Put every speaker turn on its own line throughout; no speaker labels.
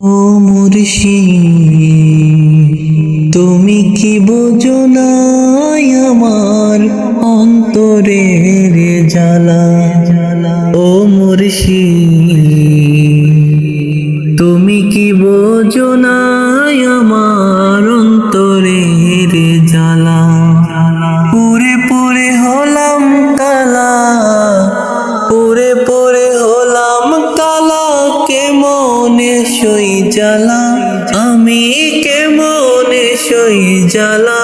ও মুর্শি তুমি কি বোঝো নাই আমার রে জ্বালা? ও মুর্শি তুমি কি বোঝো নাই আমার রে জ্বালা? সই জ্বালা, আমি কেমনে সই জ্বালা?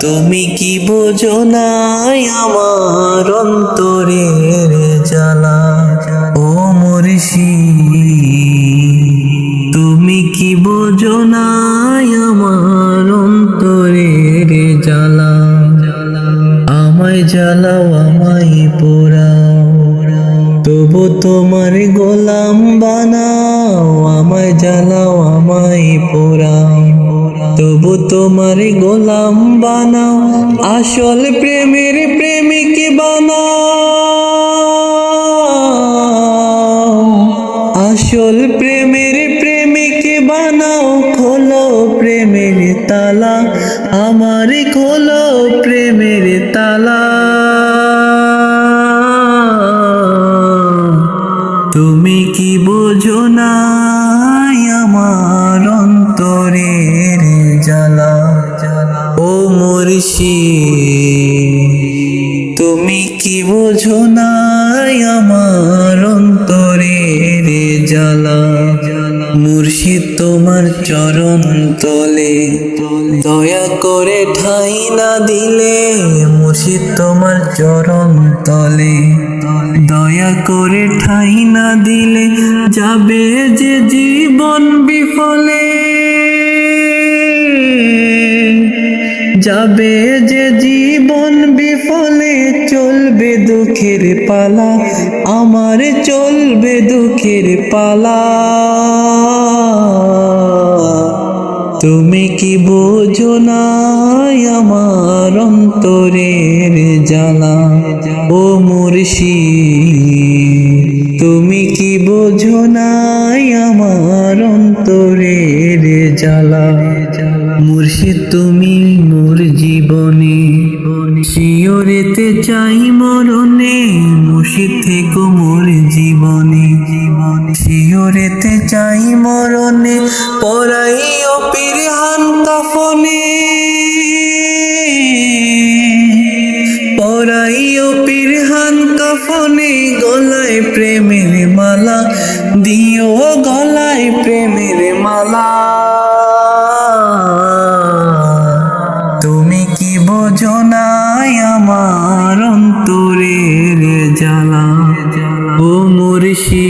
তুমি কি বোঝো নাই আমার অন্তরের জ্বালা? ও মুর্শি, তুমি কি বোঝো নাই আমার অন্তরের জ্বালা? আমায় জ্বালাও, আমায় তোমার গোলাম বানাও, আমায় জ্বালাও, আমায় পোড়াও। তবু তোমার গোলাম বানাও, আসল প্রেমের প্রেমিক বানাও। আসল প্রেমের প্রেমিক বানাও, খোলো প্রেমের তালা, আমার খোলো প্রেমের তুমি কি বোঝো না আমার অন্তরের জ্বালা? ও মরিষি তুমি কি বোঝো না আমার মুর্শিদ তোমার চরণ তলে। দয়া করে ঠাই না দিলে মুর্শিদ তোমার চরণ তলে। দয়া করে ঠাই না দিলে যাবে যে জীবন বিফলে। যাবে যে জীবন বিফলে, চলবে দুঃখের পালা। আমার চলবে দুঃখের পালা। তুমি কি বোঝো না আমার অন্তরের জ্বালা? ও মুর্শি তুমি কি বোঝো না আমার অন্তরের জ্বালা? মুর্শিদ, তুমি মোর জীবনে শিওরেতে চাই মরণে, মুর্শিদ থেকে মোর জীবনে। শিওরেতে চাই মরণে পরাই ও পিরহান কাফনে। পরাই ও পিরহান কাফনে গলায় প্রেমের মালা, দিও গলায় প্রেমের মালা। তুমি কি বোঝো আমার অন্তরের জ্বালা? ও মুর্শি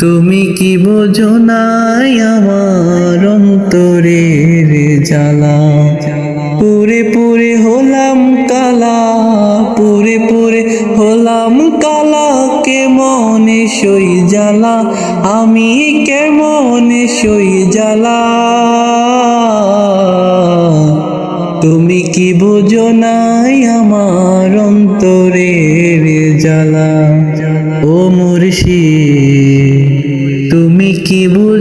তুমি কি বোঝো নাই আমার অন্তরের জ্বালা? পুরে পুরে হলাম কালা, পুরে পুরে হলাম কালা, কেমনে সই জ্বালা? আমি কেমনে সই জ্বালা? তুমি কি বোঝো নাই আমার অন্তরের জ্বালা? ও মুর্শি তুমি কি বুঝো